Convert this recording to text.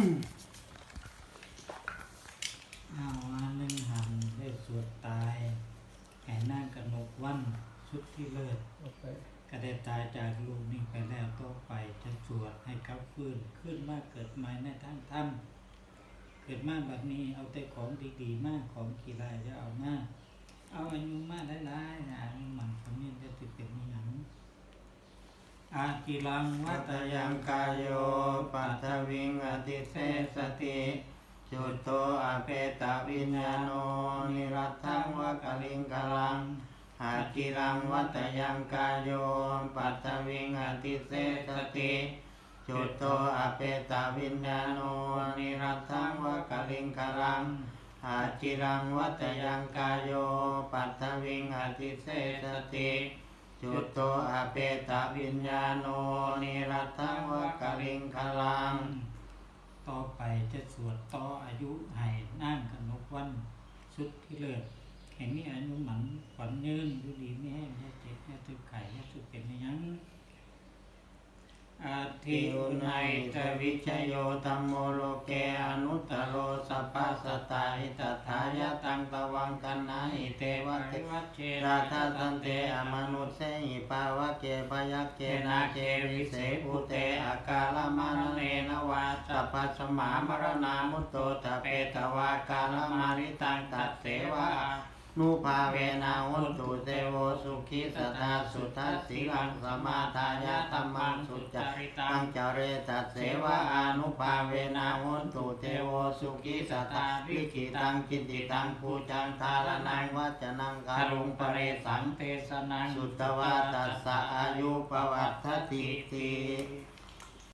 เอาอันหนึ่งหันได้สวดตายแห่นางกนกวันสุดที่เลิศโอเคก็ได้ตายจากลูกนี้ไปแล้วต่อไปจะสวดให้กลับฟื้นขึ้นมาเกิดใหม่ในทางธรรมเกิดมาแบบนี้เอาแต่ของดีๆมากของกีฬาจะเอามาเ อากิลังวั วั ต ต ยั ยัง งกายโยปัทวิงอติเสสติจุตโตอเปตวิญญาโนนิรัตถังวะกลิงกลังหากิรังวัตยังกายโยปัทวิงอติเสสติจุตโตอเปตวิญญาโนนิรัตถังวะกลิงกลังหาจิรังวัตยังกายโยปัทวิงอติเสสติ จุตโตอาเปตวิญญาโนนิรัตถังวะกลิงคลัง ต่อไปจะสวดต่ออายุให้นั่งกนกวันสุดที่เลิศแห่งนี้อนุหมันขวัญยืนอยู่ดีไม่แห้งแย่เจ็บแย่ตึกไข่แย่ตุกเป็นยัง อาทิอุไนนัยตวิชชยโยตัมโมโลเกอนุตตโรสัพพสตาหิตถายะตังตวังกันนาหิเตวะเทวัเชราธาตันเตอมนุษเสหิปาวะเกพยักเกนาเกวิเสภูเตอากาลมานเนนวาสัพพสมามรณามุตโตตะเปตวากาลมาริตังตัดเสวะ นุภาเวนาหุตุเตโวสุขิสตาสุทัสสิลังสมาทายาตัมมังสุจริตังจเรตัสเสวะอานุภาเวนาหุตุเตโวสุขิสตาวิกิตังกินติตังภูจังทารนังวัจนังคารุงปเรสังเทศนังสุตวาตัสสะอายุปวัตติติ